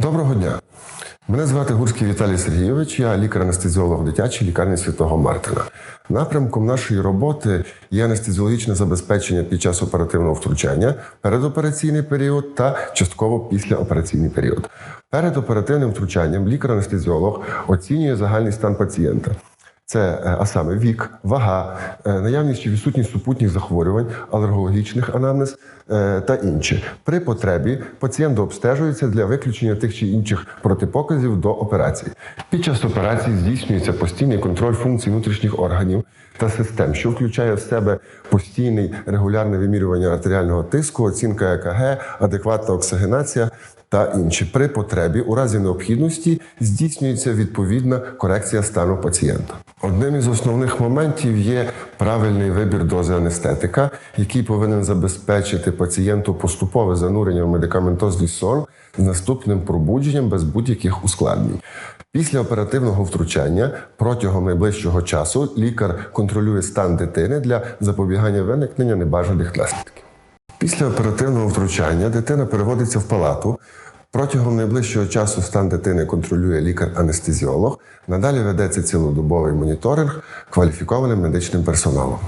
Доброго дня. Мене звати Гурський Віталій Сергійович, я лікар-анестезіолог дитячої лікарні Святого Мартина. Напрямком нашої роботи є анестезіологічне забезпечення під час оперативного втручання, передопераційний період та частково післяопераційний період. Перед оперативним втручанням лікар-анестезіолог оцінює загальний стан пацієнта. Це е, а саме вік, вага, е, наявність чи відсутність супутніх захворювань, алергологічних анамнез е, та інші. При потребі пацієнт обстежується для виключення тих чи інших протипоказів до операції. Під час операції здійснюється постійний контроль функцій внутрішніх органів та систем, що включає в себе постійний регулярне вимірювання артеріального тиску, оцінка ЕКГ, адекватна оксигенація та інші. При потребі, у разі необхідності, здійснюється відповідна корекція стану пацієнта. Одним із основних моментів є правильний вибір дози анестетика, який повинен забезпечити пацієнту поступове занурення в медикаментозний сон з наступним пробудженням без будь-яких ускладнень. Після оперативного втручання протягом найближчого часу лікар контролює стан дитини для запобігання виникнення небажаних наслідків. Після оперативного втручання дитина переводиться в палату. Протягом найближчого часу стан дитини контролює лікар-анестезіолог. Надалі ведеться цілодобовий моніторинг кваліфікованим медичним персоналом.